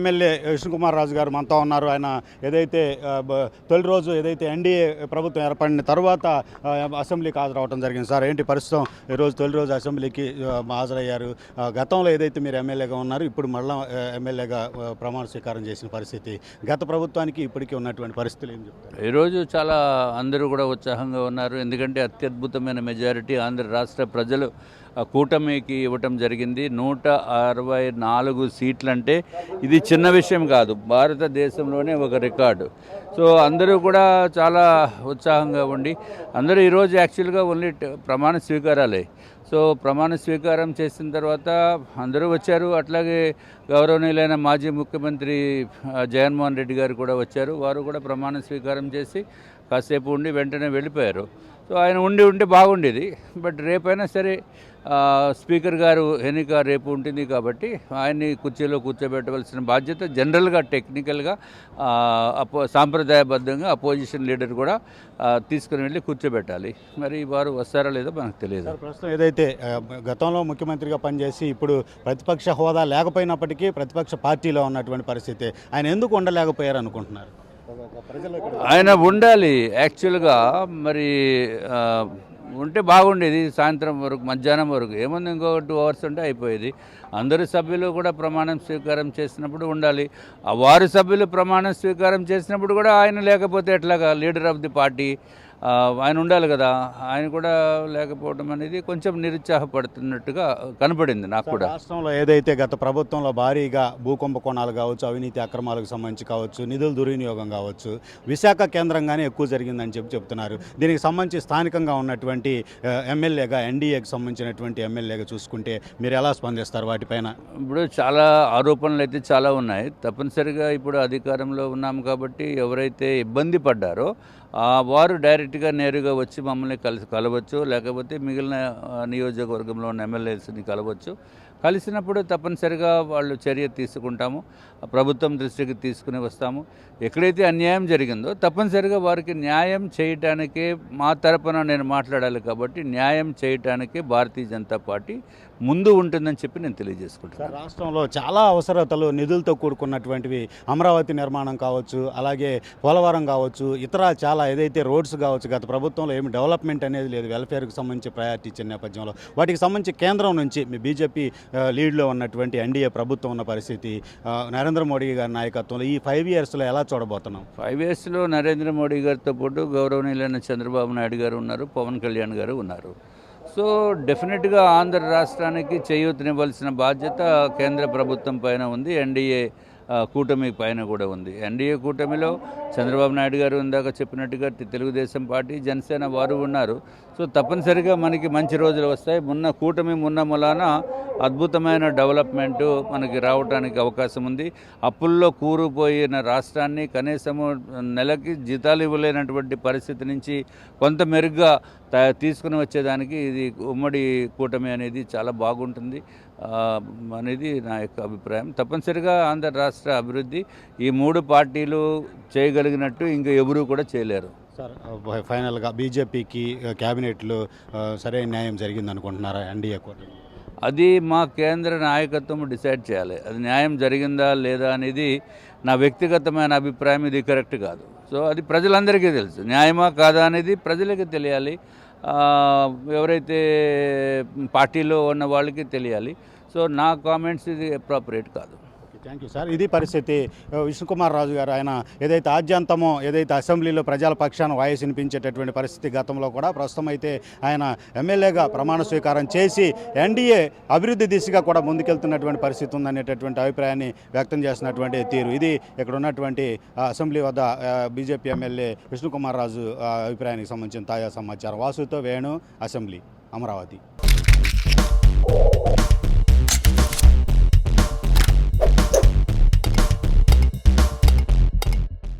MLA Vishnukumar Raju గారు మనతో ఉన్నారు. ఆయన ఏదైతే తొలి రోజు ఏదైతే ఎన్డీఏ ప్రభుత్వం ఏర్పడిన తర్వాత అసెంబ్లీకి హాజరవడం జరిగింది. సార్ ఏంటి ప్రస్తుతం ఈరోజు తొలి రోజు అసెంబ్లీకి హాజరయ్యారు. గతంలో ఏదైతే మీరు ఎమ్మెల్యేగా ఉన్నారు ఇప్పుడు మళ్ళా ఎమ్మెల్యేగా ప్రమాణ స్వీకారం చేసిన పరిస్థితి గత ప్రభుత్వానికి ఇప్పటికీ ఉన్నటువంటి పరిస్థితులు ఏం చెప్తారు? ఈరోజు చాలా అందరూ కూడా ఉత్సాహంగా ఉన్నారు. ఎందుకంటే అత్యద్భుతమైన మెజారిటీ ఆంధ్ర రాష్ట్ర ప్రజలు కూటమికి ఇవ్వటం జరిగింది. నూట అరవై నాలుగు సీట్లు అంటే ఇది చిన్న విషయం కాదు. భారతదేశంలోనే ఒక రికార్డు. సో అందరూ కూడా చాలా ఉత్సాహంగా ఉండి అందరూ ఈరోజు యాక్చువల్గా ఓన్లీ ప్రమాణ స్వీకారాలే. సో ప్రమాణ స్వీకారం చేసిన తర్వాత అందరూ వచ్చారు. అట్లాగే గౌరవనీయులైన మాజీ ముఖ్యమంత్రి జగన్మోహన్ రెడ్డి గారు కూడా వచ్చారు. వారు కూడా ప్రమాణ స్వీకారం చేసి కాసేపు ఉండి వెంటనే వెళ్ళిపోయారు. సో ఆయన ఉండి ఉంటే బాగుండేది. బట్ రేపైనా సరే స్పీకర్ గారు ఎన్నిక రేపు ఉంటుంది కాబట్టి ఆయన్ని కుర్చీలో కూర్చోబెట్టవలసిన బాధ్యత జనరల్గా టెక్నికల్గా అపో సాంప్రదాయబద్ధంగా అపోజిషన్ లీడర్ కూడా తీసుకుని వెళ్ళి కూర్చోబెట్టాలి. మరి వారు వస్తారా లేదో మనకు తెలియదు. ప్రస్తుతం ఏదైతే అంటే గతంలో ముఖ్యమంత్రిగా పనిచేసి ఇప్పుడు ప్రతిపక్ష హోదా లేకపోయినప్పటికీ ప్రతిపక్ష పార్టీలో ఉన్నటువంటి పరిస్థితి. ఆయన ఎందుకు ఉండలేకపోయారు అనుకుంటున్నారు? ఆయన ఉండాలి. యాక్చువల్గా మరి ఉంటే బాగుండేది. సాయంత్రం వరకు మధ్యాహ్నం వరకు. ఏముంది ఇంకో టూ అవర్స్ ఉంటే అయిపోయేది. అందరు సభ్యులు కూడా ప్రమాణం స్వీకారం చేసినప్పుడు ఉండాలి. ఆ వారు సభ్యులు ప్రమాణం స్వీకారం చేసినప్పుడు కూడా ఆయన లేకపోతే ఎట్లాగా? లీడర్ ఆఫ్ ది పార్టీ ఆయన ఉండాలి కదా. ఆయన కూడా లేకపోవడం అనేది కొంచెం నిరుత్సాహపడుతున్నట్టుగా కనపడింది నాకు కూడా. రాష్ట్రంలో ఏదైతే గత ప్రభుత్వంలో భారీగా భూకుంభకోణాలు కావచ్చు అవినీతి అక్రమాలకు సంబంధించి కావచ్చు నిధుల దుర్వినియోగం కావచ్చు విశాఖ కేంద్రంగానే ఎక్కువ జరిగిందని చెప్పి చెప్తున్నారు. దీనికి సంబంధించి స్థానికంగా ఉన్నటువంటి ఎమ్మెల్యేగా ఎన్డీఏకి సంబంధించినటువంటి ఎమ్మెల్యేగా చూసుకుంటే మీరు ఎలా స్పందిస్తారు వాటిపైన? ఇప్పుడు చాలా ఆరోపణలు అయితే చాలా ఉన్నాయి. తప్పనిసరిగా ఇప్పుడు అధికారంలో ఉన్నాము కాబట్టి ఎవరైతే ఇబ్బంది పడ్డారో వారు డైరెక్ట్గా నేరుగా వచ్చి మమ్మల్ని కలిసి కలవచ్చు లేకపోతే మిగిలిన నియోజకవర్గంలో ఉన్న ఎమ్మెల్యేస్ని కలవచ్చు. కలిసినప్పుడు తప్పనిసరిగా వాళ్ళు చర్య తీసుకుంటాము ప్రభుత్వం దృష్టికి తీసుకుని వస్తాము. ఎక్కడైతే అన్యాయం జరిగిందో తప్పనిసరిగా వారికి న్యాయం చేయటానికే మా తరపున నేను మాట్లాడాలి కాబట్టి న్యాయం చేయటానికే భారతీయ జనతా పార్టీ ముందు ఉంటుందని చెప్పి నేను తెలియజేసుకుంటాను రాష్ట్రంలో చాలా అవసరతలు నిధులతో కూడుకున్నటువంటివి అమరావతి నిర్మాణం కావచ్చు అలాగే పోలవరం కావచ్చు ఇతర చాలా ఏదైతే రోడ్స్ కావచ్చు గత ప్రభుత్వంలో ఏమి డెవలప్మెంట్ అనేది లేదు వెల్ఫేర్కి సంబంధించి ప్రయారిటీ ఇచ్చిన నేపథ్యంలో. వాటికి సంబంధించి కేంద్రం నుంచి మీ బీజేపీ లీడ్లో ఉన్నటువంటి ఎన్డీఏ ప్రభుత్వం ఉన్న పరిస్థితి నరేంద్ర మోడీ గారి నాయకత్వంలో ఈ ఫైవ్ ఇయర్స్లో ఎలా చూడబోతున్నాం ఫైవ్ ఇయర్స్లో నరేంద్ర మోడీ గారితో పాటు గౌరవనీయులైన చంద్రబాబు నాయుడు గారు ఉన్నారు పవన్ కళ్యాణ్ గారు ఉన్నారు. సో డెఫినెట్గా ఆంధ్ర రాష్ట్రానికి చేయూతనివ్వాల్సిన బాధ్యత కేంద్ర ప్రభుత్వం పైన ఉంది. ఎన్డీఏ కూటమి పైన కూడా ఉంది. ఎన్డీఏ కూటమిలో చంద్రబాబు నాయుడు గారు ఇందాక చెప్పినట్టుగా తెలుగుదేశం పార్టీ జనసేన వారు ఉన్నారు. సో తప్పనిసరిగా మనకి మంచి రోజులు వస్తాయి. మొన్న కూటమి మొన్న మూలాన అద్భుతమైన డెవలప్మెంట్ మనకి రావడానికి అవకాశం ఉంది. అప్పుల్లో కూరుపోయిన రాష్ట్రాన్ని కనీసము నెలకి జీతాలు ఇవ్వలేనటువంటి పరిస్థితి నుంచి కొంత మెరుగ్గా తీసుకుని వచ్చేదానికి ఇది ఉమ్మడి కూటమి అనేది చాలా బాగుంటుంది. అనేది నా యొక్క అభిప్రాయం. తప్పనిసరిగా ఆంధ్ర రాష్ట్ర అభివృద్ధి ఈ మూడు పార్టీలు చేయగలిగినట్టు ఇంకా ఎవరూ కూడా చేయలేరు. సార్ ఫైనల్గా బీజేపీకి క్యాబినెట్లో సరైన న్యాయం జరిగింది అనుకుంటున్నారా ఎన్డీఏ కూటమి అది మా కేంద్ర నాయకత్వం డిసైడ్ చేయాలి. అది న్యాయం జరిగిందా లేదా అనేది నా వ్యక్తిగతమైన అభిప్రాయం. ఇది కరెక్ట్ కాదు. సో అది ప్రజలందరికీ తెలుసు. న్యాయమా కాదా అనేది ప్రజలకి తెలియాలి. ఎవరైతే పార్టీలో ఉన్న వాళ్ళకి తెలియాలి. సో నా కామెంట్స్ ఇది అప్రాపరేట్ కాదు. Thank you sir. ఇది పరిస్థితి. విష్ణుకుమార్ రాజు గారు ఆయన ఏదైతే ఆద్యంతమో ఏదైతే అసెంబ్లీలో ప్రజల పక్షాన వాయిస్ వినిపించేటటువంటి పరిస్థితి గతంలో కూడా ప్రస్తుతం అయితే ఆయన ఎమ్మెల్యేగా ప్రమాణ స్వీకారం చేసి ఎన్డీఏ అభివృద్ధి దిశగా కూడా ముందుకెళ్తున్నటువంటి పరిస్థితి ఉందనేటటువంటి అభిప్రాయాన్ని వ్యక్తం చేసినటువంటి తీరు. ఇది ఇక్కడ ఉన్నటువంటి అసెంబ్లీ వద్ద బీజేపీ ఎమ్మెల్యే విష్ణుకుమార్ రాజు అభిప్రాయానికి సంబంధించిన తాజా సమాచారం. వాసుతో వేణు అసెంబ్లీ అమరావతి.